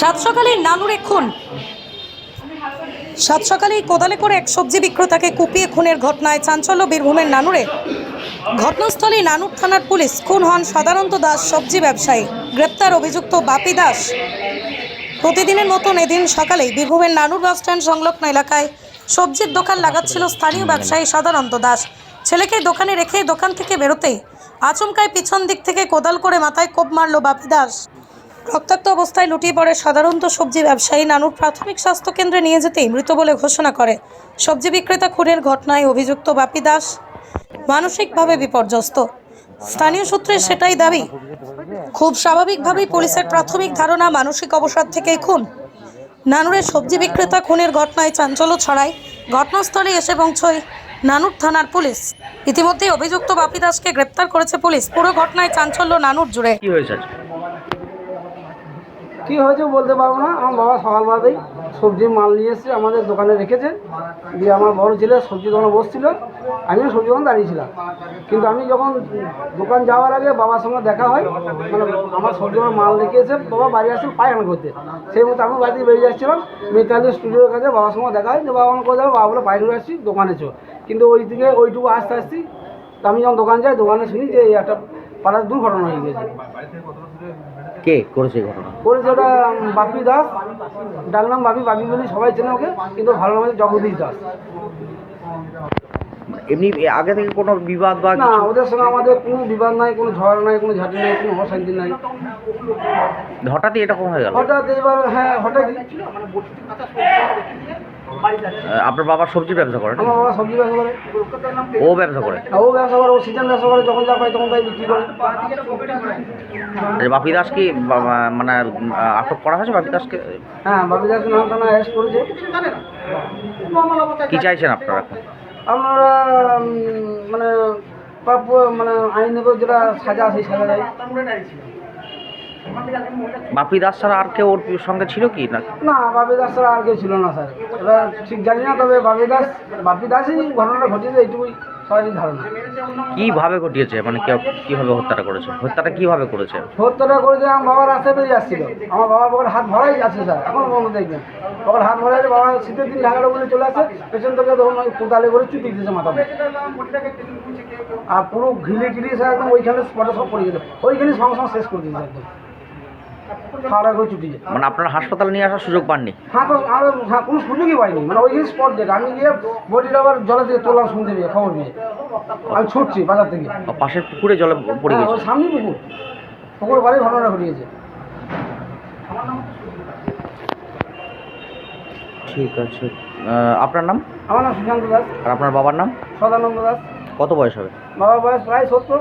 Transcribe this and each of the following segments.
সাত সকালে নানুরে খুন। সাত সকালেই কোদালে করে এক সবজি বিক্রেতাকে কুপিয়ে খুনের ঘটনায় চাঞ্চল্য বীরভূমের নানুরে। ঘটনাস্থলে নানুর থানার পুলিশ খুন হন সাধারণত দাস সবজি ব্যবসায়ী, গ্রেপ্তার অভিযুক্ত বাপি দাস। প্রতিদিনের মতন এদিন সকালেই বীরভূমের নানুর বাস স্ট্যান্ড সংলগ্ন এলাকায় সবজির দোকান লাগাচ্ছিল স্থানীয় ব্যবসায়ী সাধারণত দাস। ছেলেকে দোকানে রেখে দোকান থেকে বেরোতেই আচমকায় পিছন দিক থেকে কোদাল করে মাথায় কোপ মারল বাপি দাস। রক্তাক্ত অবস্থায় লুটিয়ে পড়ে সাধারণত সবজি ব্যবসায়ী নানুর প্রাথমিক স্বাস্থ্য কেন্দ্রে নিয়ে যেতেই মৃত বলে ঘোষণা করে। সবজি বিক্রেতা খুনের ঘটনায় অভিযুক্ত বাপি দাস মানসিকভাবে বিপর্যস্ত। স্থানীয় সূত্রে সেটাই দাবি। খুব স্বাভাবিকভাবেই পুলিশের প্রাথমিক ধারণা মানসিক অবসাদ থেকেই খুন। নানুরের সবজি বিক্রেতা খুনের ঘটনায় চাঞ্চল্য ছড়ায়। ঘটনাস্থলে এসে পৌঁছয় নানুর থানার পুলিশ। ইতিমধ্যে অভিযুক্ত বাপি দাসকে গ্রেপ্তার করেছে পুলিশ। পুরো ঘটনায় চাঞ্চল্য নানুর জুড়ে। কি হয়েছে কী হয়েছে বলতে পারব না। আমার বাবা সকালবেলাতেই সবজির মাল নিয়ে এসেছে, আমাদের দোকানে রেখেছে। দিয়ে আমার বড় ছেলে সবজি দোকানে বসছিল, আমিও সবজি দোকান দাঁড়িয়েছিলাম কিন্তু আমি যখন দোকান যাওয়ার আগে বাবার সঙ্গে দেখা হয় মানে আমার সবজি দোকানে মাল রেখে এসে বাবা বাড়ি আসছিল পায়খানা করতে। সেই মতো আমি বাড়ি থেকে বেরিয়ে যাচ্ছিলাম মিতালি স্টুডিওর কাছে বাবার সঙ্গে দেখা হয়, যে বাবা আমার কোথাও বাবা বলে বাইরে আসছি দোকানে চো কিন্তু ওই দিকে ওইটুকু আসতে আসছি তো আমি যখন দোকান যাই, দোকানে শুনি যে একটা পাড়ার দুর্ঘটনা হয়ে গেছে। কে করেছে এই ঘটনা? করেছে ওটা বাপি দাস ডাকনাম বাপি বাপি বলি সবাই চেনে ওকে কিন্তু ভালো নাম হচ্ছে জগদীশ দাস। এমনি আগে থেকে কোনো বিবাদ বা না ওদের সঙ্গে আমাদের কোনো বিবাদ নাই কোনো ঝড় নাই কোনো ঝাঁটি নাই কোনো অশান্তি নাই। হঠাৎই এটা কম হয়ে গেল? হঠাৎ এবার হ্যাঁ হঠাৎই। আপনার বাবা সবজির ব্যবসা করেন? আমার বাবা সবজি ব্যবসা করে। ও ব্যবসা করে? ও ব্যবসা করে ও সিজন ব্যবসা করে যখন যা পায় তখন তাই বিক্রি করে। বাপি দাস কি মানে আটক করা হয়েছে বাপি দাসকে? হ্যাঁ বাপি দাস নাম থানা অ্যারেস্ট করেছে। কি চাইছেন আপনারা এখন? আপনারা মানে মানে আইনের যেটা সাজা সেই সাজা দেয়। বাপি দাস ছাড়া আর কেউ ওর সঙ্গে ছিল কি না? না বাপি দাস ছাড়া আর কেউ ছিল না স্যার। এবার ঠিক জানি না তবে বাপি দাস বাপি দাসই ঘটনাটা ঘটিয়েছে এইটুকুই সবারই ধারণা। কীভাবে ঘটিয়েছে? মানে কেউ- কীভাবে হত্যাটা করেছে? হত্যাটা কীভাবে করেছে? সত্যটা করেছে আমার বাবার রাস্তায় বেরিয়ে আসছিল। আমার বাবার পকেট হাত ভরাই আছে স্যার। এখন বন্ধ দেখবেন। পকেট হাত ভরাই আছে বাবা শীতের দিন ঢাকাটা বলে চলে আসে পেছন থেকে তখন ওই কোদালে করে চুটি দিয়েছে মাথাতে আর পুরো ঘিলে টিলে স্যার একদম ওইখানে স্পটে সব পড়ে গেছে। ওইখানে সঙ্গে সঙ্গে শেষ করে দিয়েছে একদম। খাওয়া করে চুটিয়ে মানে আপনারা হাসপাতালে নিয়ে আসার সুযোগ পাননি? হ্যাঁ আর হ্যাঁ কোনো সুযোগই পাইনি। মানে ওইখানে স্পট দেখে আমি গিয়ে বডিটা আবার জলে থেকে তোলাম শুনতে পেয়ে খবর পেয়ে। আমি ছুটছি বাজার থেকে। পাশের পুকুরে জলে পড়ে হ্যাঁ, গেছে? ওই সামনেই পুকুর। পুকুর বাড়ি ঘটনা ঘটিয়েছে ঠিক আছে। আপনার নাম? আমার নাম সুশান্ত দাস। আর আপনার বাবার নাম? সদানন্দ দাস। কত বয়স হবে? বাবার বয়স প্রায় সত্তর।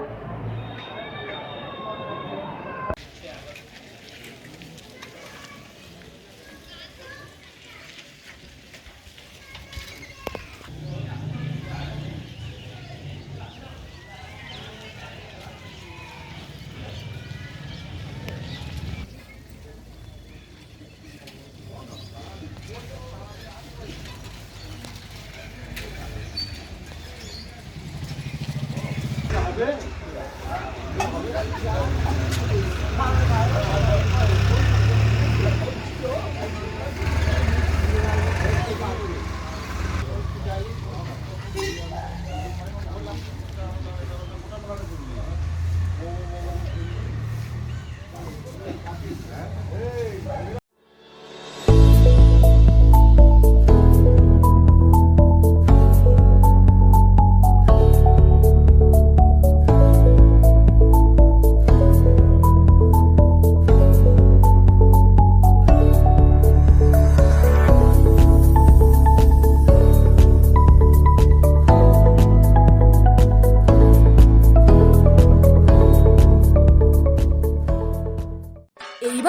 돼?